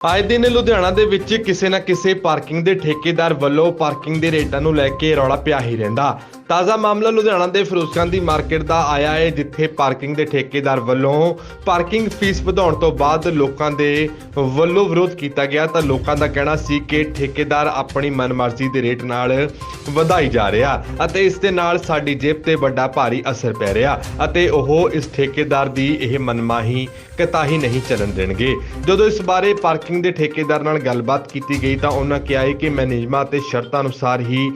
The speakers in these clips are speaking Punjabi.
ਆਏ ਦਿਨ ਲੁਧਿਆਣਾ ਦੇ ਵਿੱਚ ਕਿਸੇ ਨਾ ਕਿਸੇ ਪਾਰਕਿੰਗ ਦੇ ਠੇਕੇਦਾਰ ਵੱਲੋਂ ਪਾਰਕਿੰਗ ਦੇ ਰੇਟਾਂ ਨੂੰ ਲੈ ਕੇ ਰੌਲਾ ਪਿਆ ਹੀ ਰਹਿੰਦਾ। ਤਾਜ਼ਾ ਮਾਮਲਾ ਲੁਧਿਆਣਾ ਦੇ ਫਿਰੋਜ਼ਖਾਨ ਦੀ ਮਾਰਕੀਟ ਦਾ ਆਇਆ ਹੈ, ਜਿੱਥੇ ਪਾਰਕਿੰਗ ਦੇ ਠੇਕੇਦਾਰ ਵੱਲੋਂ ਪਾਰਕਿੰਗ ਫੀਸ ਵਧਾਉਣ ਤੋਂ ਬਾਅਦ ਲੋਕਾਂ ਦੇ ਵੱਲੋਂ ਵਿਰੋਧ ਕੀਤਾ ਗਿਆ। ਤਾਂ ਲੋਕਾਂ ਦਾ ਕਹਿਣਾ ਸੀ ਕਿ ਠੇਕੇਦਾਰ ਆਪਣੀ ਮਨਮਰਜ਼ੀ ਦੇ ਰੇਟ ਨਾਲ ਵਧਾਈ ਜਾ ਰਿਹਾ ਅਤੇ ਇਸ ਦੇ ਨਾਲ ਸਾਡੀ ਜੇਬ ਤੇ ਵੱਡਾ ਭਾਰੀ ਅਸਰ ਪੈ ਰਿਹਾ ਅਤੇ ਉਹ ਇਸ ਠੇਕੇਦਾਰ ਦੀ ਇਹ ਮਨਮਾਹੀ ਕਤਾਹੀ ਨਹੀਂ ਚੱਲਣ ਦੇਣਗੇ। ਜਦੋਂ ਇਸ ਬਾਰੇ ਪਾਰਕਿੰਗ ਦੇ ਠੇਕੇਦਾਰ ਨਾਲ ਗੱਲਬਾਤ ਕੀਤੀ ਗਈ ਤਾਂ ਉਹਨਾਂ ਕਿਹਾ ਹੈ ਕਿ ਮੈਂ ਨਿਯਮਾਂ ਅਤੇ ਸ਼ਰਤਾਂ ਅਨੁਸਾਰ ਹੀ